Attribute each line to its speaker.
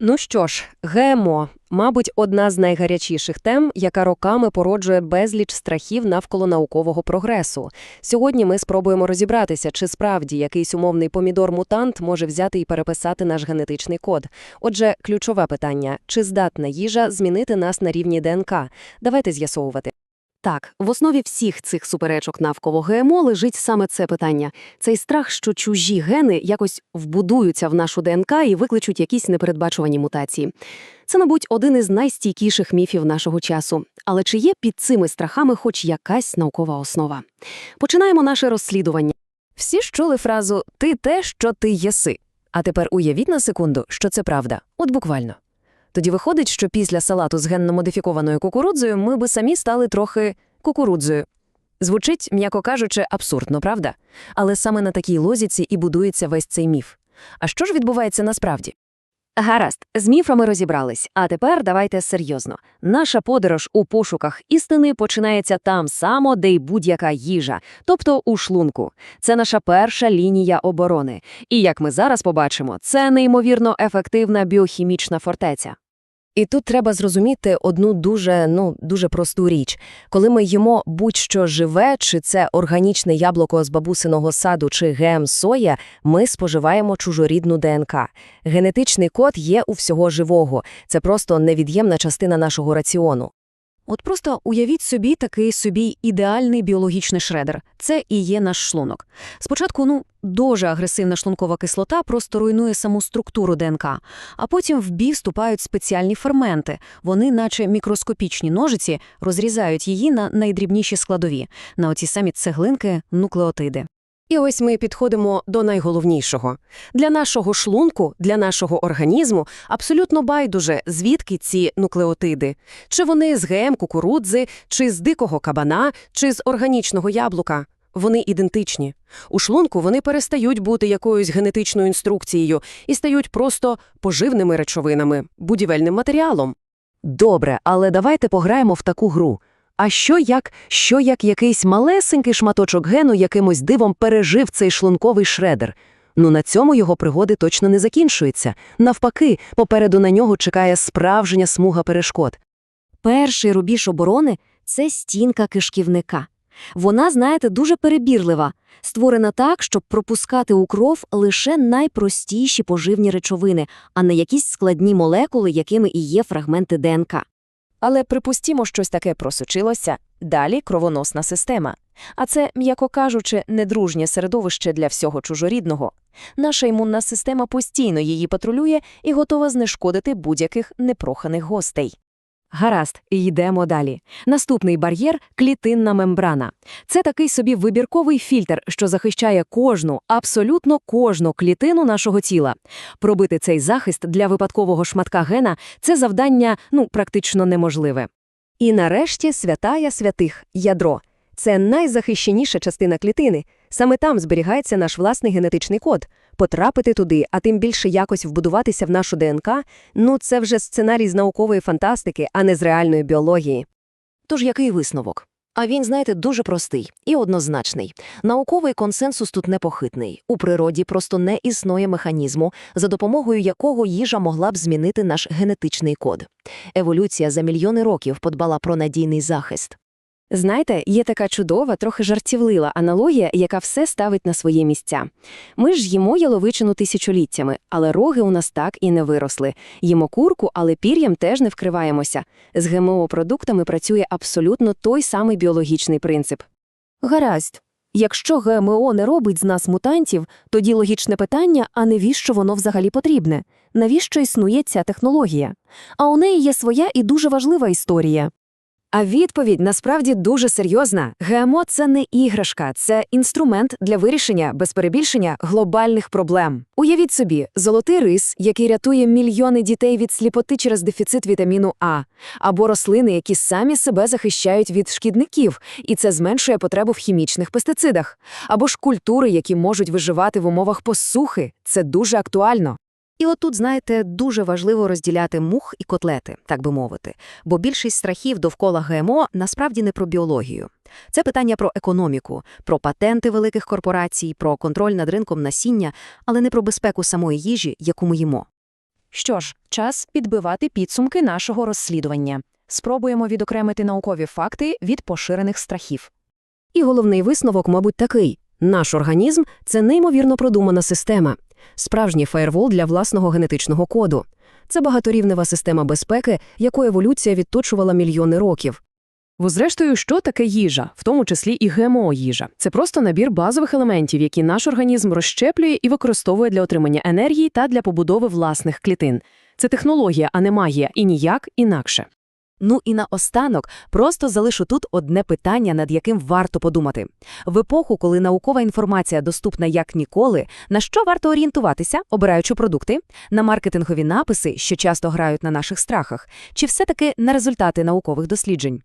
Speaker 1: Ну що ж, ГМО, мабуть, одна з найгарячіших тем, яка роками породжує безліч страхів навколо наукового прогресу. Сьогодні ми спробуємо розібратися, чи справді якийсь умовний помідор-мутант може взяти і переписати наш генетичний код. Отже, ключове питання – чи здатна їжа змінити нас на рівні ДНК? Давайте з'ясовувати.
Speaker 2: Так, в основі всіх цих суперечок навколо ГМО лежить саме це питання. Цей страх, що чужі гени якось вбудуються в нашу ДНК і викличуть якісь непередбачувані мутації. Це, мабуть, один із найстійкіших міфів нашого часу. Але чи є під цими страхами хоч якась наукова основа? Починаємо наше розслідування.
Speaker 1: Всі ж чули фразу «ти те, що ти єси». А тепер уявіть на секунду, що це правда. От буквально. Тоді виходить, що після салату з генно-модифікованою кукурудзою ми би самі стали трохи кукурудзою. Звучить, м'яко кажучи, абсурдно, правда? Але саме на такій лозіці і будується весь цей міф. А що ж відбувається насправді?
Speaker 2: Гаразд, з міфами розібрались. А тепер давайте серйозно. Наша подорож у пошуках істини починається там само, де й будь-яка їжа, тобто у шлунку. Це наша перша лінія оборони. І як ми зараз побачимо, це неймовірно ефективна біохімічна фортеця.
Speaker 1: І тут треба зрозуміти одну дуже, ну, дуже просту річ. Коли ми їмо будь-що живе, чи це органічне яблуко з бабусиного саду, чи ГМ-соя, ми споживаємо чужорідну ДНК. Генетичний код є у всього живого. Це просто невід'ємна частина нашого раціону.
Speaker 2: От просто уявіть собі такий собі ідеальний біологічний шредер. Це і є наш шлунок. Спочатку, ну, дуже агресивна шлункова кислота просто руйнує саму структуру ДНК, а потім в бій вступають спеціальні ферменти. Вони, наче мікроскопічні ножиці, розрізають її на найдрібніші складові, на оці самі цеглинки – нуклеотиди.
Speaker 1: І ось ми підходимо до найголовнішого. Для нашого шлунку, для нашого організму абсолютно байдуже, звідки ці нуклеотиди. Чи вони з ГМ кукурудзи, чи з дикого кабана, чи з органічного яблука. Вони ідентичні. У шлунку вони перестають бути якоюсь генетичною інструкцією і стають просто поживними речовинами, будівельним матеріалом.
Speaker 3: Добре, але давайте пограємо в таку гру. А що як, що як якийсь малесенький шматочок гену якимось дивом пережив цей шлунковий шредер? Ну на цьому його пригоди точно не закінчуються. Навпаки, попереду на нього чекає справжня смуга перешкод.
Speaker 2: Перший рубіж оборони – це стінка кишківника. Вона, знаєте, дуже перебірлива, створена так, щоб пропускати у кров лише найпростіші поживні речовини, а не якісь складні молекули, якими і є фрагменти ДНК.
Speaker 1: Але припустімо, щось таке просочилося, далі кровоносна система. А це, м'яко кажучи, недружнє середовище для всього чужорідного. Наша імунна система постійно її патрулює і готова знешкодити будь-яких непроханих гостей.
Speaker 2: Гаразд, йдемо далі. Наступний бар'єр – клітинна мембрана. Це такий собі вибірковий фільтр, що захищає кожну, абсолютно кожну клітину нашого тіла. Пробити цей захист для випадкового шматка гена – це завдання, ну, практично неможливе.
Speaker 1: І нарешті святая святих – ядро. Це найзахищеніша частина клітини. Саме там зберігається наш власний генетичний код. Потрапити туди, а тим більше якось вбудуватися в нашу ДНК – ну це вже сценарій з наукової фантастики, а не з реальної біології.
Speaker 3: Тож який висновок? А він, знаєте, дуже простий і однозначний. Науковий консенсус тут непохитний. У природі просто не існує механізму, за допомогою якого їжа могла б змінити наш генетичний код. Еволюція за мільйони років подбала про надійний захист.
Speaker 1: Знаєте, є така чудова, трохи жартівлива аналогія, яка все ставить на свої місця. Ми ж їмо яловичину тисячоліттями, але роги у нас так і не виросли. Їмо курку, але пір'ям теж не вкриваємося. З ГМО-продуктами працює абсолютно той самий біологічний принцип. Гаразд. Якщо ГМО не робить з нас мутантів, тоді логічне питання, а навіщо воно взагалі потрібне? Навіщо існує ця технологія? А у неї є своя і дуже важлива історія. А відповідь насправді дуже серйозна. ГМО – це не іграшка, це інструмент для вирішення, без перебільшення, глобальних проблем. Уявіть собі, золотий рис, який рятує мільйони дітей від сліпоти через дефіцит вітаміну А, або рослини, які самі себе захищають від шкідників, і це зменшує потребу в хімічних пестицидах, або ж культури, які можуть виживати в умовах посухи. Це дуже актуально. І отут, знаєте, дуже важливо розділяти мух і котлети, так би мовити, бо більшість страхів довкола ГМО насправді не про біологію. Це питання про економіку, про патенти великих корпорацій, про контроль над ринком насіння, але не про безпеку самої їжі, яку ми їмо.
Speaker 2: Що ж, час підбивати підсумки нашого розслідування. Спробуємо відокремити наукові факти від поширених страхів.
Speaker 1: І головний висновок, мабуть, такий. Наш організм – це неймовірно продумана система. Справжній фаєрвол для власного генетичного коду. Це багаторівнева система безпеки, яку еволюція відточувала мільйони років.
Speaker 4: Бо зрештою, що таке їжа, в тому числі і ГМО-їжа? Це просто набір базових елементів, які наш організм розщеплює і використовує для отримання енергії та для побудови власних клітин. Це технологія, а не магія, і ніяк інакше.
Speaker 3: Ну і наостанок просто залишу тут одне питання, над яким варто подумати. В епоху, коли наукова інформація доступна як ніколи, на що варто орієнтуватися, обираючи продукти, на маркетингові написи, що часто грають на наших страхах, чи все-таки на результати наукових досліджень?